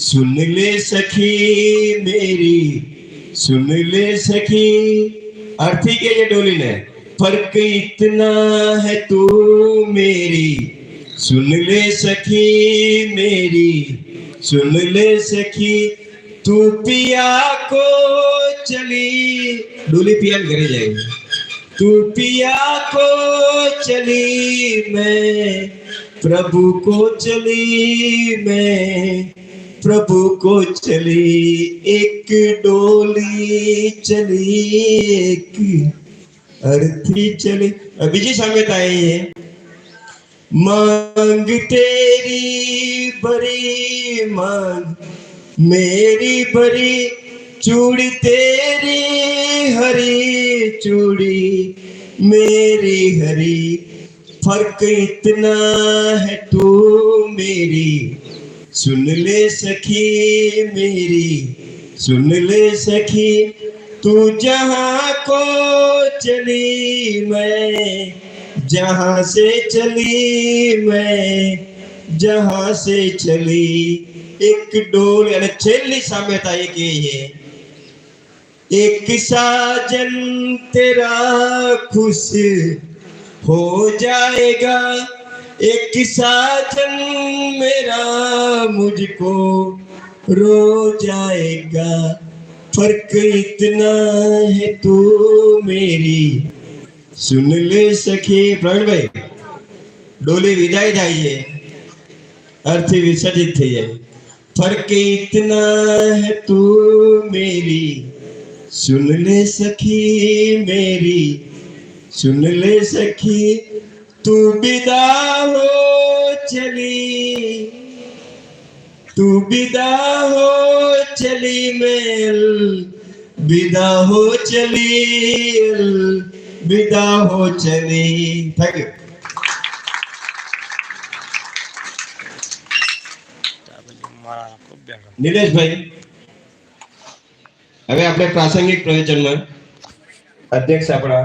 सुन ले सखी मेरी, सुन ले सखी। अर्थी के ये डोली ने, फ़र्क इतना है तू मेरी। सुन ले सखी मेरी, सुन ले सखी। तू पिया को चली। डोली पिया घरे जाएगी। तू पिया को चली मैं, प्रभु को चली मैं। प्रभु को चली, एक डोली चली, एक अर्थी चली। बीजी संगत आए हैं। मांग तेरी बड़ी मांग मेरी बड़ी चूड़ी तेरी हरी चूड़ी, मेरी हरी। फ़र्क इतना है तू मेरी। सुन ले सखी मेरी, सुन ले सखी, तू जहाँ को चली मैं, जहाँ से चली मैं, जहाँ से चली। एक डोल यानी छेली सामे था एक ये। एक साजन तेरा खुश हो जाएगा एक साजन मेरा मुझको रो जाएगा फर्क इतना है तू मेरी सुन ले सखी પ્રવીણ ભાઈ ડોલી વિદાય થાય છે અર્થી વિસર્જિત થઈ જાય फर्क इतना है तू मेरी सुन ले सखी मेरी सुन ले सखी तू विदा हो चली तू विदा हो चली मेल विदा हो चली विदा हो चली थैंक यू મારા ખૂબ બેઠો નિલેશભાઈ હવે આપણે પ્રાસંગિક પ્રવચનમાં અધ્યક્ષ આપણા